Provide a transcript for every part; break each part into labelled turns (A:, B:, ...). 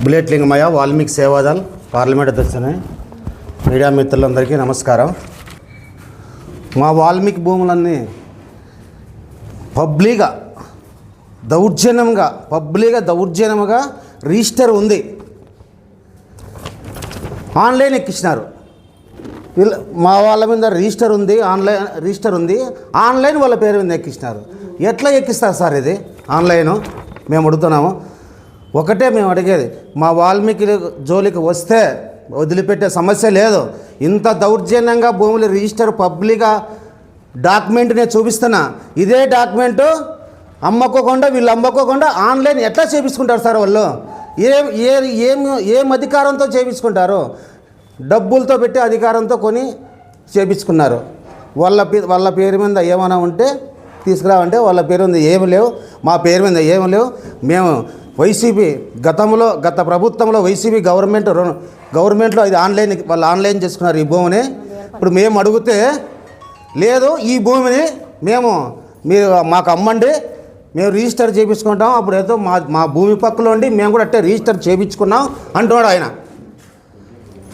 A: Bullet Lingamayya Valmiki Sevadal parliament అధ్యక్షుని media మిత్రులందరికీ నమస్కారం. మా వాల్మీకి భూములన్నీ పబ్లిక్గా దౌర్జన్యంగా పబ్లిక్గా దౌర్జన్యంగా రిజిస్టర్ ఉంది. ఆన్లైన్ ఎక్కించినారు. వీళ్ళ మా వాళ్ళ మీద రిజిస్టర్ ఉంది ఆన్లైన్ రిజిస్టర్ ఉంది ఆన్లైన్ వాళ్ళ పేరు మీద ఎక్కించినారు. ఎట్లా ఎక్కిస్తారు సార్ ఇది? ఆన్లైన్ మేము అడుగుతున్నాము. ఒకటే మేము అడిగేది మా వాల్మీకి జోలికి వస్తే వదిలిపెట్టే సమస్య లేదు. ఇంత దౌర్జన్యంగా భూములు రిజిస్టర్ పబ్లిక్గా డాక్యుమెంట్ నేను చూపిస్తున్నా. ఇదే డాక్యుమెంటు అమ్మకోకుండా వీళ్ళు అమ్మకోకుండా ఆన్లైన్ ఎట్లా చేపించుకుంటారు సార్ వాళ్ళు? ఏ ఏ ఏం ఏం అధికారంతో చేపించుకుంటారు? డబ్బులతో పెట్టి అధికారంతో కొని చేపించుకున్నారు. వాళ్ళ పే- వాళ్ళ పేరు మీద ఏమైనా ఉంటే తీసుకురావంటే వాళ్ళ పేరు మీద ఏమి లేవు. మా పేరు మీద ఏమి లేవు. మేము వైసీపీ గతంలో గత ప్రభుత్వంలో వైసీపీ గవర్నమెంట్ రు- గవర్నమెంట్లో ఇది ఆన్లైన్ వాళ్ళు ఆన్లైన్ చేసుకున్నారు ఈ భూమిని. ఇప్పుడు మేము అడిగితే లేదు ఈ భూమిని మేము మీరు మాకు అమ్మండి మేము రిజిస్టర్ చేయించుకుంటాం అప్పుడు ఏదో మా మా భూమి పక్కలో ఉండి మేము కూడా అట్టే రిజిస్టర్ చేయించుకున్నాం అంటున్నాడు ఆయన.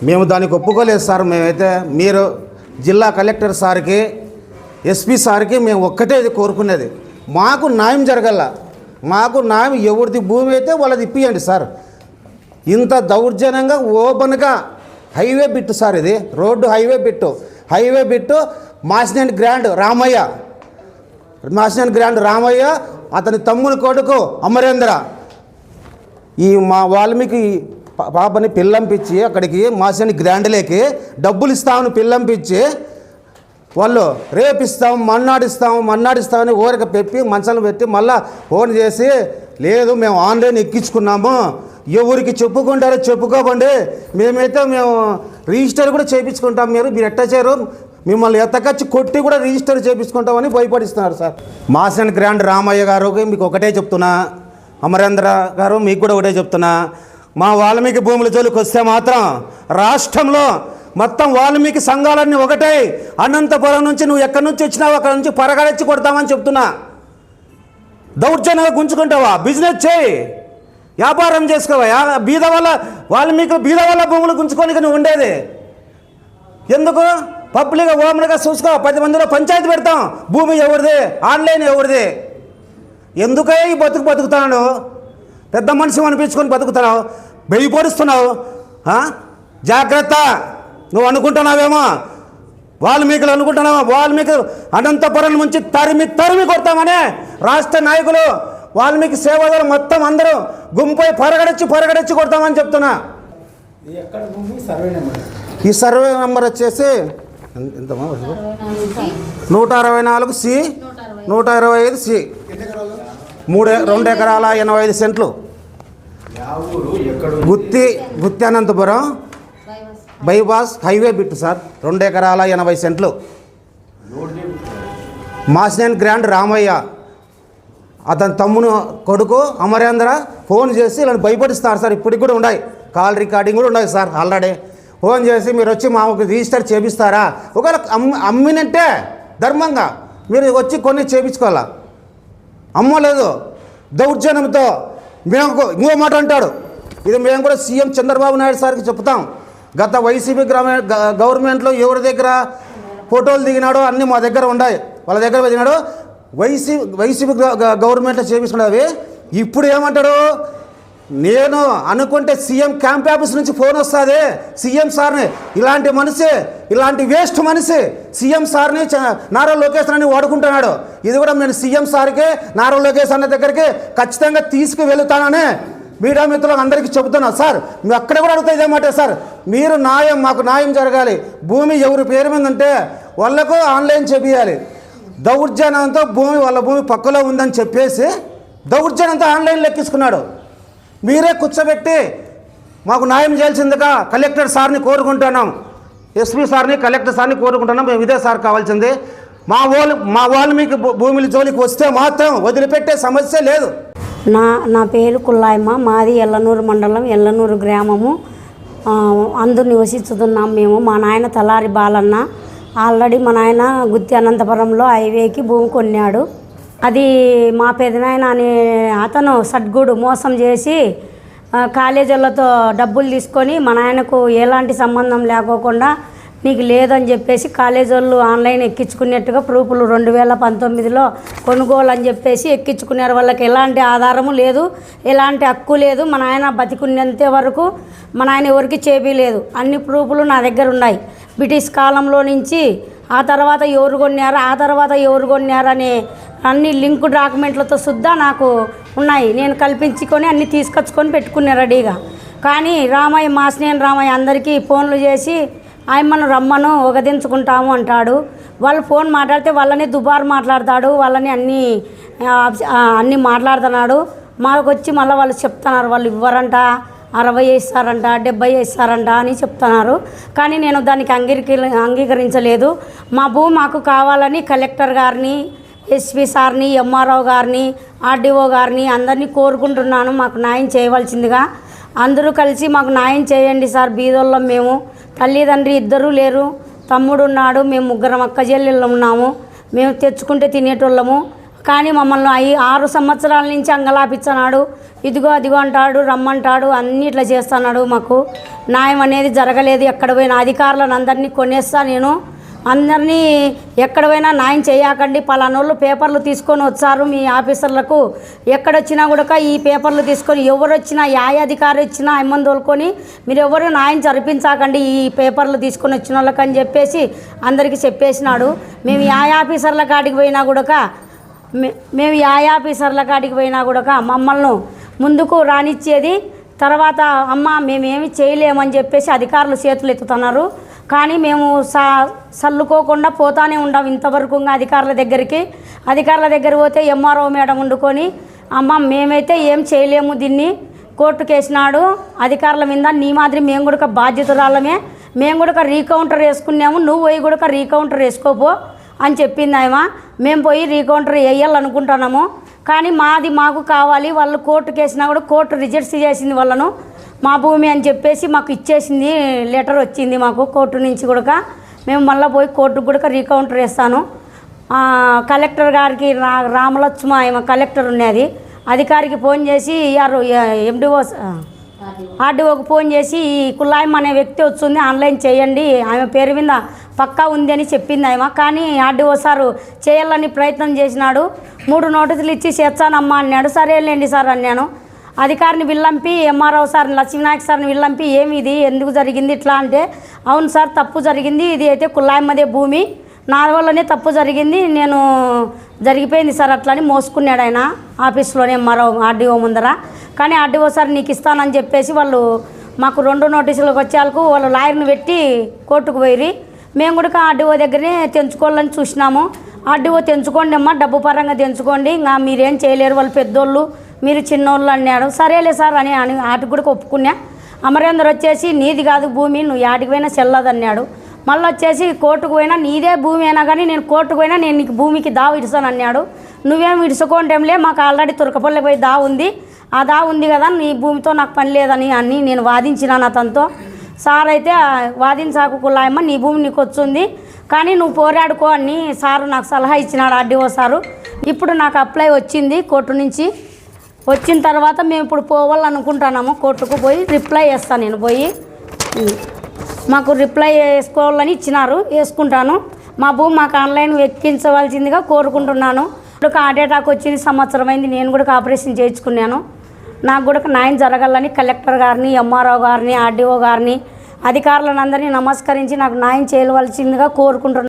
A: మేము దానికి ఒప్పుకోలేదు సార్ మేమైతే మీరు జిల్లా కలెక్టర్ సార్కి ఎస్పీ సార్కి మేము ఒక్కటే ఇది కోరుకునేది. మాకు న్యాయం జరగల. మాకు నామి ఎవరిది భూమి అయితే వాళ్ళది ఇప్పియండి సార్. ఇంత దౌర్జన్యంగా ఓపెన్గా హైవే బిట్టు సార్ ఇది. Road highway bit. Highway bit మాసినెంట్ గ్రాండ్ రామయ్య. మాసినెంట్ గ్రాండ్ రామయ్య అతని తమ్ముని కొడుకు అమరేంద్ర. ఈ మా వాల్మీకి పాపని పిల్లంపించి అక్కడికి మాసినెంట్ గ్రాండ్లేకి డబ్బులు ఇస్తామని పిల్లంపించి వాళ్ళు రేపిస్తాం మన్నాడిస్తాం మన్నాడిస్తామని ఊరిక పెప్పి మంచాలను పెట్టి మళ్ళా ఫోన్ చేసి లేదు మేము ఆన్లైన్ ఎక్కించుకున్నాము. ఎవరికి చెప్పుకుంటారో చెప్పుకోబండి మేమైతే మేము రిజిస్టర్ కూడా చేయించుకుంటాం. మీరు మీరు ఎట్ట చేయరు? మిమ్మల్ని ఎత్తకచ్చి కొట్టి కూడా రిజిస్టర్ చేయించుకుంటామని భయపడిస్తున్నారు సార్. మాసన్ గ్రాండ్ రామయ్య గారికి మీకు ఒకటే చెప్తున్నా. అమరేంద్ర గారు మీకు కూడా ఒకటే చెప్తున్నా. మా వాల్మీకి భూముల జోలికి వస్తే మాత్రం రాష్ట్రంలో మొత్తం వాల్మీకి సంఘాలన్నీ ఒకటే. అనంతపురం నుంచి నువ్వు ఎక్కడి నుంచి వచ్చినావు అక్కడ నుంచి పరగడెచ్చి కొడతామని చెప్తున్నా. దౌర్జన్యంగా గుంజుకుంటావా? బిజినెస్ చేయి. వ్యాపారం చేసుకోవా? బీద వల్ల వాల్మీకి బీద వల్ల భూములు గుంజుకొని నువ్వు ఉండేది. ఎందుకు? పబ్లిక్ ఓమన్గా చూసుకో. పది మందిలో పంచాయతీ పెడతాం. భూమి ఎవరిది? ఆన్లైన్ ఎవరిది? ఎందుకే ఈ బతుకు బతుకుతున్నాను పెద్ద మనిషి అనిపించుకొని బతుకుతున్నావు? వెయ్యి పొడుస్తున్నావు? జాగ్రత్త. నువ్వు అనుకుంటున్నావేమో? వాల్మీకులు అనుకుంటున్నావా? వాల్మీకి అనంతపురం నుంచి తరిమి తరిమి కొడతామనే రాష్ట్ర నాయకులు వాల్మీకి సేవలు మొత్తం అందరూ గుంపై పరగడచ్చి పరగడచ్చి కొడతామని చెప్తున్నా. ఈ సర్వే నెంబర్. వచ్చేసి? నూట అరవై నాలుగు సి నూట ఇరవై ఐదు సి. మూడు రెండు ఎకరాల ఎనభై ఐదు సెంట్లు. Gooty Gooty Anantapuram. Bypass highway bit sir. రెండు ఎకరాల ఎనభై సెంట్లు. మాసినేన్ గ్రాండ్ రామయ్య. అతని తమ్మును కొడుకు అమరేంద్ర ఫోన్ చేసి ఇలా భయపడిస్తారు సార్. ఇప్పటికి కూడా ఉన్నాయి. కాల్ రికార్డింగ్ కూడా ఉన్నాయి సార్ ఆల్రెడీ. ఫోన్ చేసి మీరు వచ్చి మాకు రిజిస్టర్ చేపిస్తారా? ఒకవేళ అమ్మి అమ్మినంటే ధర్మంగా మీరు వచ్చి కొన్ని చేపించుకోవాలా? అమ్మలేదు. దౌర్జన్యంతో. మేము ఇంకో మాట అంటాడు. ఇది మేము కూడా సీఎం చంద్రబాబు నాయుడు సార్కి చెప్తాం. గత వైసీపీ గ- గవర్నమెంట్లో ఎవరి దగ్గర ఫోటోలు దిగినాడో అన్నీ మా దగ్గర ఉన్నాయి వాళ్ళ దగ్గర దిగినాడు. వైసీ వైసీపీ గ- గ- గవర్నమెంట్లో ఇప్పుడు ఏమంటాడు? నేను అనుకుంటే సీఎం క్యాంప్ ఆఫీస్ నుంచి ఫోన్ వస్తుంది. సీఎం సార్ని. ఇలాంటి మనిషి ఇలాంటి వేస్ట్ మనిషి సీఎం సార్ని చ- నారా లోకేష్ అని వాడుకుంటున్నాడు. ఇది కూడా నేను సీఎం సార్కి నారా లోకేష్ అన్న దగ్గరికి ఖచ్చితంగా తీసుకువెళుతానని మీడియా మిత్రులకు అందరికీ చెబుతున్నా సార్ మేము అక్కడ కూడా అడుగుతా ఇదేమాట సార్ మీరు న్యాయం మాకు న్యాయం జరగాలి. భూమి ఎవరి పేరు మీద ఉంటే వాళ్ళకు ఆన్లైన్ చేపియాలి దౌర్జన్యంతో భూమి వాళ్ళ భూమి పక్కలో ఉందని చెప్పేసి దౌర్జన్యంతో ఆన్లైన్ లెక్కించుకున్నాడు. మీరే కూర్చోబెట్టి మాకు న్యాయం చేయాల్సిందిగా కలెక్టర్ సార్ని కోరుకుంటున్నాం. ఎస్పీ సార్ని కలెక్టర్ సార్ని కోరుకుంటున్నాం. మేము ఇదే సార్ కావాల్సింది. మా వాళ్ళు మా వాళ్ళు మీకు భూ- జోలికి వస్తే మాత్రం వదిలిపెట్టే సమస్య లేదు.
B: నా నా పేరు కుల్లాయమ్మ. మాది ఎల్లనూరు మండలం ఎల్లనూరు గ్రామము. అందు నివసిస్తున్నాం మేము. మా నాయన తలారి బాలన్న. ఆల్రెడీ మా నాయన గుత్తి అనంతపురంలో హైవేకి భూమి కొన్నాడు. అది మా పెదనాయన అనే అతను సడ్గుడు మోసం చేసి కాలేజీలతో డబ్బులు తీసుకొని మా నాయనకు ఎలాంటి సంబంధం లేకోకుండా నీకు లేదని చెప్పేసి కాలేజీ వాళ్ళు ఆన్లైన్ ఎక్కించుకున్నట్టుగా ప్రూఫ్లు రెండు వేల పంతొమ్మిదిలో కొనుగోలు అని చెప్పేసి ఎక్కించుకున్నారు. వాళ్ళకి ఎలాంటి ఆధారము లేదు ఎలాంటి హక్కు లేదు. మా నాయన బతికున్నంత వరకు మా నాయన ఎవరికి చేపీలేదు అన్ని ప్రూఫ్లు నా దగ్గర ఉన్నాయి. బ్రిటిష్ కాలంలో నుంచి ఆ తర్వాత ఎవరు కొన్నారు ఆ తర్వాత ఎవరు కొన్నారు అనే అన్ని లింక్ డాక్యుమెంట్లతో సుద్దా నాకు ఉన్నాయి. నేను కల్పించుకొని అన్ని తీసుకొచ్చుకొని పెట్టుకున్నా రెడీగా. కానీ రామయ్య మాసినేని రామయ్య అందరికీ ఫోన్లు చేసి ఆయమ్మను రమ్మను ఒకదించుకుంటాము అంటాడు. వాళ్ళు ఫోన్ మాట్లాడితే వాళ్ళని దుబారు మాట్లాడతాడు వాళ్ళని అన్నీ అన్నీ మాట్లాడుతున్నాడు. మాకు వచ్చి మళ్ళీ వాళ్ళు చెప్తున్నారు వాళ్ళు ఇవ్వరంట అరవై వేస్తారంట డెబ్బై వేస్తారంట అని చెప్తున్నారు. కానీ నేను దానికి అంగీకరి అంగీకరించలేదు. మా భూమి మాకు కావాలని కలెక్టర్ గారిని ఎస్పీ సార్ని ఎంఆర్ఓ గారిని ఆర్డీఓ గారిని అందరినీ కోరుకుంటున్నాను. మాకు న్యాయం చేయవలసిందిగా. అందరూ కలిసి మాకు న్యాయం చేయండి సార్ బీదోళ్ళం మేము. తల్లిదండ్రి ఇద్దరూ లేరు. తమ్ముడు ఉన్నాడు. మేము ముగ్గురం అక్క చెల్లెళ్ళు ఉన్నాము. మేము తెచ్చుకుంటే తినేటోళ్ళము. కానీ మమ్మల్ని ఐ ఆరు సంవత్సరాల నుంచి అంగలాపించనాడు ఇదిగో అదిగో అంటాడు రమ్మంటాడు అన్ని ఇట్లా చేస్తున్నాడు మాకు. న్యాయం అనేది జరగలేదు. ఎక్కడ పోయిన అధికారులను అందరినీ కొనేస్తా నేను. అందరినీ ఎక్కడ పోయినా న్యాయం చేయకండి. పలానోళ్ళు పేపర్లు తీసుకొని వచ్చారు మీ ఆఫీసర్లకు. ఎక్కడొచ్చినా కూడా ఈ పేపర్లు తీసుకొని ఎవరు వచ్చినా ఏ అధికారి వచ్చినా అమ్మని తోలుకొని మీరు ఎవరు న్యాయం జరిపించకండి. ఈ పేపర్లు తీసుకొని వచ్చిన వాళ్ళకి అని చెప్పేసి అందరికీ చెప్పేసినాడు. మేము యాయ ఆఫీసర్ల కాడికి పోయినా కూడా మే- మేము యాయ ఆఫీసర్ల కాడికి పోయినా కూడా మమ్మల్ని ముందుకు రానిచ్చేది. తర్వాత అమ్మ మేమేమి చేయలేమని చెప్పేసి అధికారులు చేతులు ఎత్తుతున్నారు కానీ మేము సా సల్లుకోకుండా పోతానే ఉండాం ఇంతవరకు ఇంకా అధికారుల దగ్గరికి. అధికారుల దగ్గర పోతే ఎంఆర్ఓ మేడం వండుకొని అమ్మ మేమైతే ఏం చేయలేము దీన్ని. కోర్టుకు వేసినాడు అధికారుల మీద నీ మాదిరి మేము కూడా బాధ్యతరాలమే మేము కూడా రీకౌంటర్ వేసుకున్నాము. నువ్వు పోయి కూడా రీకౌంటర్ వేసుకోపో అని చెప్పింది ఆయమ మేము పోయి రీకౌంటర్ వేయాలనుకుంటున్నాము. కానీ మాది మాకు కావాలి వాళ్ళు కోర్టుకు వేసినా కూడా కోర్టు రిజెక్ట్ చేసింది వాళ్ళను. మా భూమి అని చెప్పేసి మాకు ఇచ్చేసింది లెటర్ వచ్చింది మాకు కోర్టు నుంచి కూడా మేము మళ్ళీ పోయి కోర్టుకు కూడా రీకౌంటర్ వేస్తాను కలెక్టర్ గారికి రా రామలక్ష్మ కలెక్టర్ ఉన్నది. అధికారికి ఫోన్ చేసి యారు ఎండిఓ ఆర్డీఓకి ఫోన్ చేసి ఈ కుల్లాయం అనే వ్యక్తి వచ్చింది ఆన్లైన్ చేయండి ఆమె పేరు మీద పక్కా ఉంది అని చెప్పింది కానీ ఆర్డీఓ సారు చేయాలని ప్రయత్నం చేసినాడు. మూడు నోటీసులు ఇచ్చి చేస్తానమ్మా అన్నాడు. సరేలేండి సార్ అన్నాను. అధికారిని విల్లంపి ఎంఆర్ఓ సార్ని లక్ష్మీనాయక్ సార్ని విల్లంపి ఏమి ఇది? ఎందుకు జరిగింది ఇట్లా? అంటే అవును సార్ తప్పు జరిగింది. ఇది అయితే కుల్లాయమ్మదే భూమి. నా వల్లనే తప్పు జరిగింది. నేను జరిగిపోయింది సార్ అట్లా అని మోసుకున్నాడు ఆయన ఆఫీస్లోనే మరో ఆర్డీఓ ముందర. కానీ ఆర్డీఓ సార్ నీకు ఇస్తానని చెప్పేసి వాళ్ళు మాకు రెండు నోటీసులకు వచ్చేందుకు వాళ్ళు లాయర్ని పెట్టి కోర్టుకు పోయి మేము కూడా ఆర్డీఓ దగ్గరనే తెంచుకోవాలని చూసినాము. ఆర్డీఓ తెంచుకోండి అమ్మా డబ్బు పరంగా తెంచుకోండి. ఇంకా మీరేం చేయలేరు వాళ్ళు పెద్దోళ్ళు మీరు చిన్నోళ్ళు అన్నాడు. సరేలే సార్ అని అని వాటికి కూడా ఒప్పుకున్నా. అమరేందర్ వచ్చేసి నీది కాదు భూమి నువ్వు యాటికి పోయినా చెల్లదన్నాడు మళ్ళీ వచ్చేసి కోర్టుకు పోయినా నీదే భూమి అయినా కానీ నేను కోర్టుకు పోయినా నేను నీకు భూమికి దావు ఇడుస్తాను అన్నాడు. నువ్వేం ఇడుచుకోంటేంలే మాకు ఆల్రెడీ తురకపల్లి పోయి దా ఉంది. ఆ దా ఉంది కదా నీ భూమితో నాకు పని లేదని అని నేను వాదించినాను అతనితో. సార్ అయితే వాదిన సాకు కులాయమ్మ నీ భూమి నీకు వచ్చింది. కానీ నువ్వు పోరాడుకో అని సారు నాకు సలహా ఇచ్చినాడు ఆర్డీఓ సారు. ఇప్పుడు నాకు అప్లై వచ్చింది కోర్టు నుంచి. వచ్చిన తర్వాత మేము ఇప్పుడు పోవాలనుకుంటున్నాము. కోర్టుకు పోయి రిప్లై చేస్తాను నేను పోయి. మాకు రిప్లై వేసుకోవాలని ఇచ్చినారు వేసుకుంటాను. మా భూమి మాకు ఆన్లైన్ ఎక్కించవలసిందిగా కోరుకుంటున్నాను. ఇప్పుడు హార్ట్ అటాక్ వచ్చింది సంవత్సరం అయింది. నేను కూడా ఆపరేషన్ చేయించుకున్నాను. నాకు కూడా న్యాయం జరగాలని కలెక్టర్ గారిని ఎంఆర్ఓ గారిని ఆర్డీఓ గారిని అధికారులను అందరినీ నమస్కరించి నాకు న్యాయం చేయవలసిందిగా కోరుకుంటున్నాను